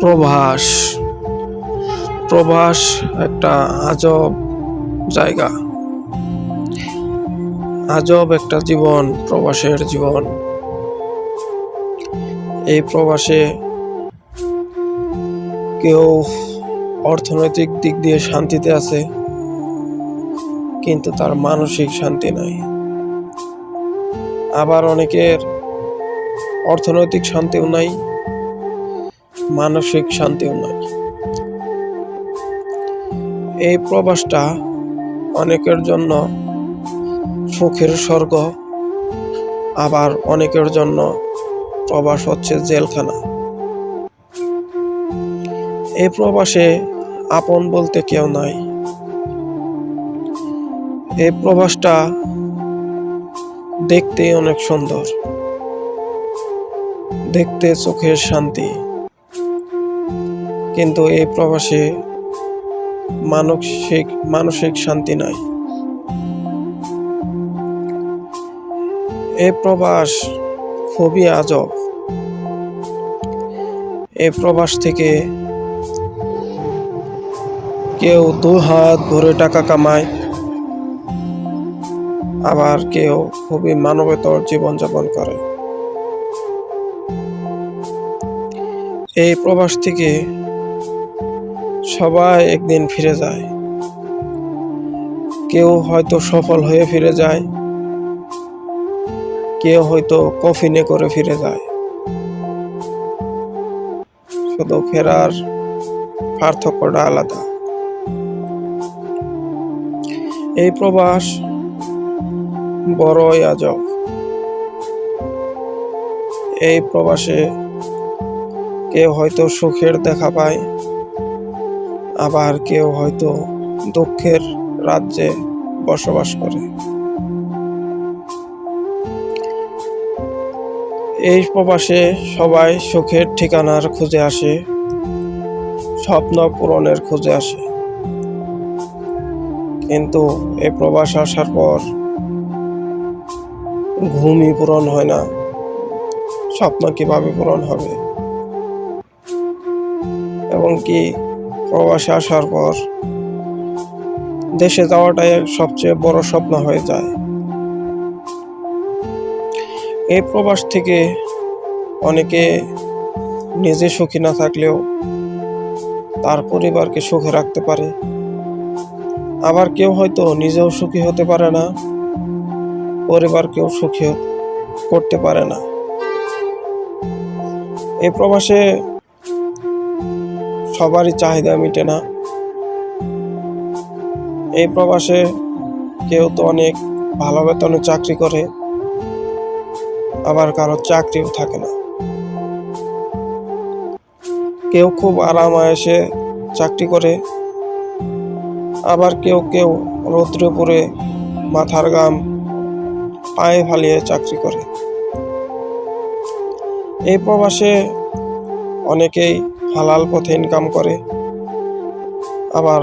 প্রবাস প্রভাস একটা আজব জায়গা। আজব একটা জীবন প্রবাসের জীবন। এই প্রবাসে কেউ অর্থনৈতিক দিক দিয়ে শান্তিতে আছে, কিন্তু তার মানসিক শান্তি নাই। আবার অনেকের অর্থনৈতিক শান্তিও নাই মানসিক শান্তিও নাই এই প্রবাসটা অনেকের জন্য সুখের স্বর্গ, আবার অনেকের জন্য প্রবাস হচ্ছে জেলখানা। এই প্রবাসে আপন বলতে কেউ নাই। এই প্রবাসটা দেখতে অনেক সুন্দর। দেখতে চোখের শান্তি। কিন্তু এই প্রবাসে মানসিক মানসিক শান্তি নাই। এই প্রবাস খুবই আজব। এই প্রবাস থেকে কেউ দু হাত ভরে টাকা কামায়, আবার কেউ খুবই মানবেতর জীবনযাপন করে। এই প্রবাস থেকে সবাই একদিন ফিরে যায়। কেউ হয়তো সফল হয়ে ফিরে যায়। কেউ হয়তো কফিনে করে ফিরে যায়। শুধু ফেরার পার্থক্যটা আলাদা। এই প্রবাস বড়ই আজব। এই প্রবাসে কেউ হয়তো সুখের দেখা পায়। আবার কেউ হয়তো দুঃখের রাজ্যে বসবাস করে। এই প্রবাসে সবাই সুখের ঠিকানার খুঁজে আসে, স্বপ্ন পূরণের খুঁজে আসে। কিন্তু এই প্রবাস আসার পর ঘুমই পূরণ হয় না, স্বপ্ন কীভাবে পূরণ হবে? এবং কি প্রবাসে আসার পর দেশে যাওয়াটাই সবচেয়ে বড় স্বপ্ন হয়ে যায়। এই প্রবাস থেকে অনেকে নিজে সুখী না থাকলেও তার পরিবারকে সুখে রাখতে পারে। আবার কেউ হয়তো নিজেও সুখী হতে পারে না, পরিবারকেও সুখী করতে পারে না। এই প্রবাসে সবারই চাহিদা মিটে না। এই প্রবাসে কেউ তো অনেক ভালো বেতনে চাকরি করে, আবার কারও চাকরিও থাকে না। কেউ খুব আরাম আয়েসে চাকরি করে, আবার কেউ কেউ রৌদ্রে পড়ে মাথার গাম পায়ে ফালিয়ে চাকরি করে। এই প্রবাসে অনেকেই হালাল পথে ইনকাম করে। আবার